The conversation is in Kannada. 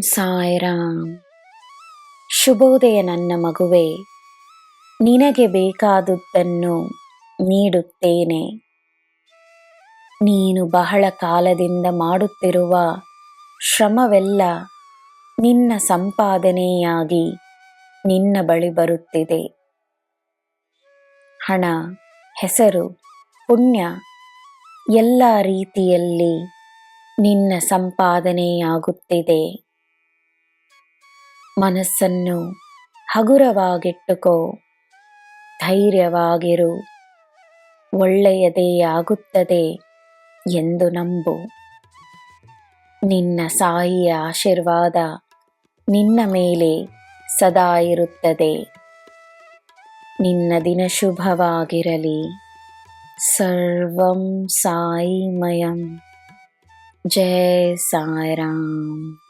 ಸಾಯಿರಾಮ್. ಶುಭೋದಯ ನನ್ನ ಮಗುವೆ, ನಿನಗೆ ಬೇಕಾದುದನ್ನು ನೀಡುತ್ತೇನೆ. ನೀನು ಬಹಳ ಕಾಲದಿಂದ ಮಾಡುತ್ತಿರುವ ಶ್ರಮವೆಲ್ಲ ನಿನ್ನ ಸಂಪಾದನೆಯಾಗಿ ನಿನ್ನ ಬಳಿ ಬರುತ್ತಿದೆ. ಹಣ, ಹೆಸರು, ಪುಣ್ಯ ಎಲ್ಲ ರೀತಿಯಲ್ಲಿ ನಿನ್ನ ಸಂಪಾದನೆಯಾಗುತ್ತಿದೆ. ಮನಸ್ಸನ್ನು ಹಗುರವಾಗಿಟ್ಟುಕೋ. ಧೈರ್ಯವಾಗಿರು. ಒಳ್ಳೆಯದೇ ಆಗುತ್ತದೆ ಎಂದು ನಂಬು. ನಿನ್ನ ಸಾಯಿಯ ಆಶೀರ್ವಾದ ನಿನ್ನ ಮೇಲೆ ಸದಾ ಇರುತ್ತದೆ. ನಿನ್ನ ದಿನ ಶುಭವಾಗಿರಲಿ. ಸರ್ವಂ ಸಾಯಿಮಯಂ. ಜಯ ಸಾಯಿರಾಮ್.